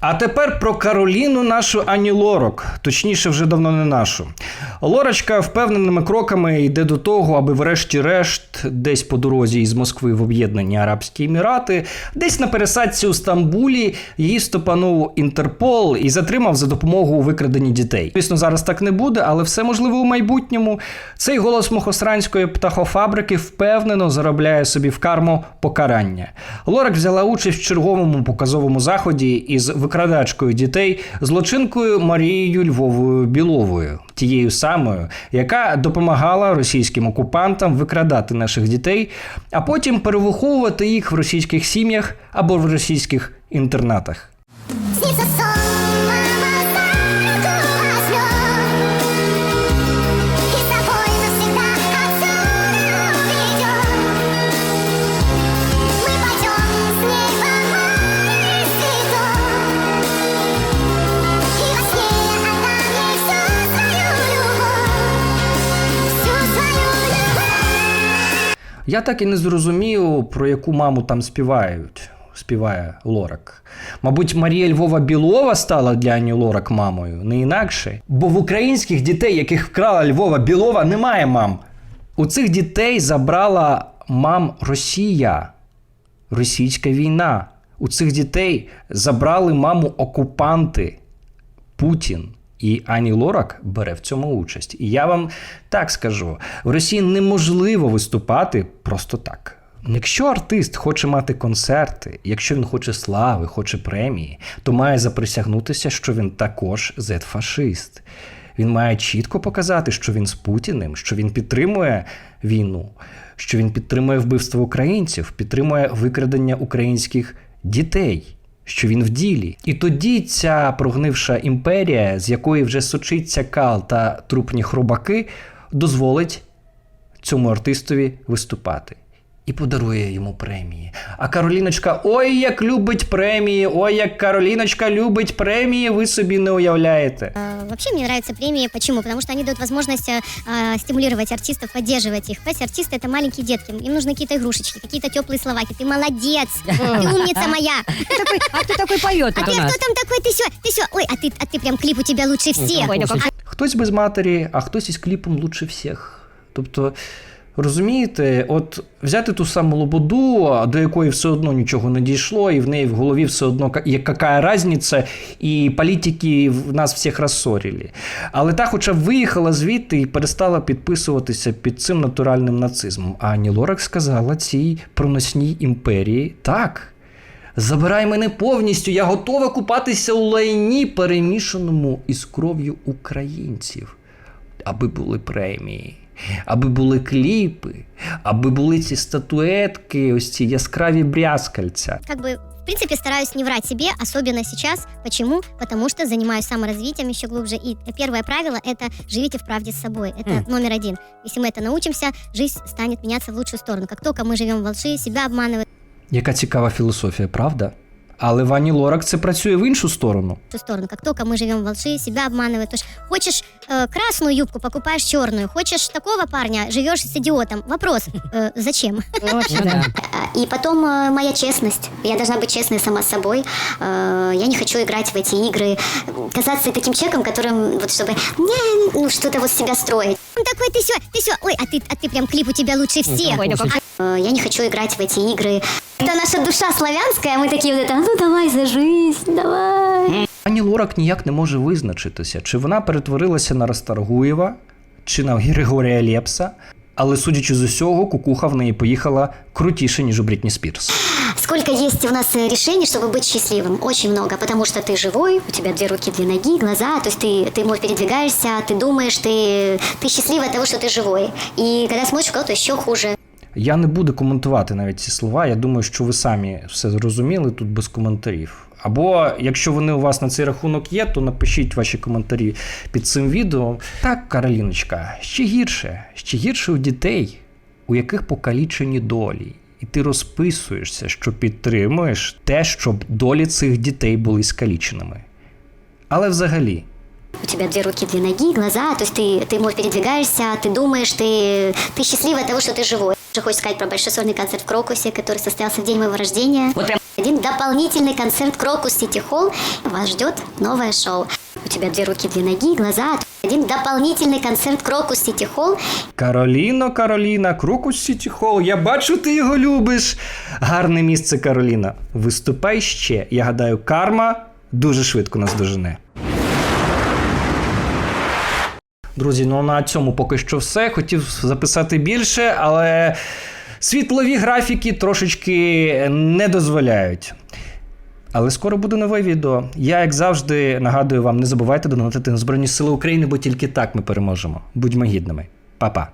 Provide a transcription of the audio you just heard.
А, тепер про Кароліну, нашу Ані Лорок, точніше, вже давно не нашу. Лорочка впевненими кроками йде до того, аби, врешті-решт, десь по дорозі із Москви в Об'єднані Арабські Емірати, десь на пересадці у Стамбулі її стопанув Інтерпол і затримав за допомогою у дітей. Звісно, зараз так не буде, але все можливо у майбутньому. Цей голос мохосранської птахофабрики впевнено заробляє собі в карму покарання. Лорак взяла участь в черговому показовому заході із викрадачкою дітей, злочинкою Марією Львовою Біловою, тією самою, яка допомагала російським окупантам викрадати наших дітей, а потім перевиховувати їх в російських сім'ях або в російських інтернатах. Я так і не зрозумів, про яку маму там співають. Співає Лорак. Мабуть, Марія Львова Білова стала для Ані Лорак мамою, не інакше. Бо в українських дітей, яких вкрала Львова Білова, немає мам. У цих дітей забрала мам Росія, російська війна. У цих дітей забрали маму окупанти Путін. І Ані Лорак бере в цьому участь. І я вам так скажу: в Росії неможливо виступати просто так. Якщо артист хоче мати концерти, якщо він хоче слави, хоче премії, то має заприсягнутися, що він також зет-фашист. Він має чітко показати, що він з Путіним, що він підтримує війну, що він підтримує вбивство українців, підтримує викрадення українських дітей що він в ділі. І тоді ця прогнивша імперія, з якої вже сочиться кал та трупні хробаки, дозволить цьому артистові виступати І подарує йому премії. А Кароліночка, ой, як любить премії, ой, як Кароліночка любить премії, ви собі не уявляєте. Э, Вообще мне нравятся премии. Почему? Потому что они дают возможность э, э, стимулировать артистов, поддерживать их. Понимаете, артисты это маленькие детки. Им нужны какие-то игрушечки, какие-то теплые слова. Ты молодец, ты умница моя. Такой, а кто такой поет А это ты у нас? кто там такой? Ты все, ты все. Ой, а ты, а ты прям клип у тебя лучше всех. Ой, да как Хтось без матері, а хтось із кліпом лучше всіх. Тобто, розумієте, от взяти ту саму лободу, до якої все одно нічого не дійшло, і в неї в голові все одно яка разниця, і політики в нас всіх розсорили. Але та хоча виїхала звідти і перестала підписуватися під цим натуральним нацизмом. А Ані Лорак сказала цій проносній імперії так. Забирай мене повністю, я готова купатися у лайні, перемішаному із кров'ю українців, аби були премії, аби були кліпи, аби були ці статуетки, ось ці яскраві брязкальця. Как бы, в принципе, стараюсь не врать себе, особенно сейчас. Почему? Потому что занимаюсь саморазвитием еще глубже. И первое правило – это живите в правде с собой. Это номер один. Если мы это научимся, жизнь станет меняться в лучшую сторону. Как только мы живем в лжи, себя обманываем, Яка цікава філософія, правда? Але в Ані Лорак це працює в іншу сторону. в ту сторону. Как только мы живем в лжи, себя обманывают. То есть хочешь э, красную юбку, покупаешь черную. Хочешь такого парня, живешь с идиотом. Вопрос, э, зачем? Вообще, да. И потом э, моя честность. Я должна быть честной сама с собой. Э, Я не хочу играть в эти игры, казаться таким человеком, которым вот чтобы не, ну что-то вот с себя строить. Он такой, ты все, ты все. Ой, а ты, а ты прям клип у тебя лучше всех. Ой, да как Э, Я не хочу играть в эти игры. Это наша душа славянская, мы такие вот это, ну давай за жизнь, давай. Ані Лорак ніяк не може визначитися, чи вона перетворилася на Расторгуєва, чи на Григорія Лепса. Але судячи з усього, кукуха в неї поїхала крутіше, ніж у Брітні Спірс. Сколько есть у нас э, решений, чтобы быть счастливым? Очень много, потому что ты живой, у тебя две руки, две ноги, глаза, то есть ты, ты может, передвигаешься, ты думаешь, ты, ты счастлив от того, что ты живой. И когда смотришь, у кого-то еще хуже. Я не буду коментувати навіть ці слова. Я думаю, що ви самі все зрозуміли тут без коментарів. Або якщо вони у вас на цей рахунок є, то напишіть ваші коментарі під цим відео. Так, Кароліночка, ще гірше, ще гірше у дітей, у яких покалічені долі. І ти розписуєшся, що підтримуєш те, щоб долі цих дітей були скаліченими. Але взагалі, У тебя две руки, две ноги, глаза, то есть ты, ты может, передвигаешься, ты думаешь, ты, ты счастлив от того, что ты живой. Уже хочешь сказать про большой сольный концерт в Крокусе, который состоялся в день моего рождения. Вот прям Один дополнительный концерт Крокус Сити Холл. Вас ждет новое шоу. У тебя две руки, две ноги, глаза. Один дополнительный концерт Крокус Сити Холл. Кароліно, Кароліна, Крокус Сіті Холл. Я бачу, ти його любиш. Гарне місце, Кароліна. Виступай ще. Я гадаю, карма дуже швидко нас дожене. Друзі, ну на цьому поки що все. Хотів записати більше, але світлові графіки трошечки не дозволяють. Але скоро буде нове відео. Я, як завжди, нагадую вам, не забувайте донатити на Збройні Сили України, бо тільки так ми переможемо. Будьмо гідними. Па-па.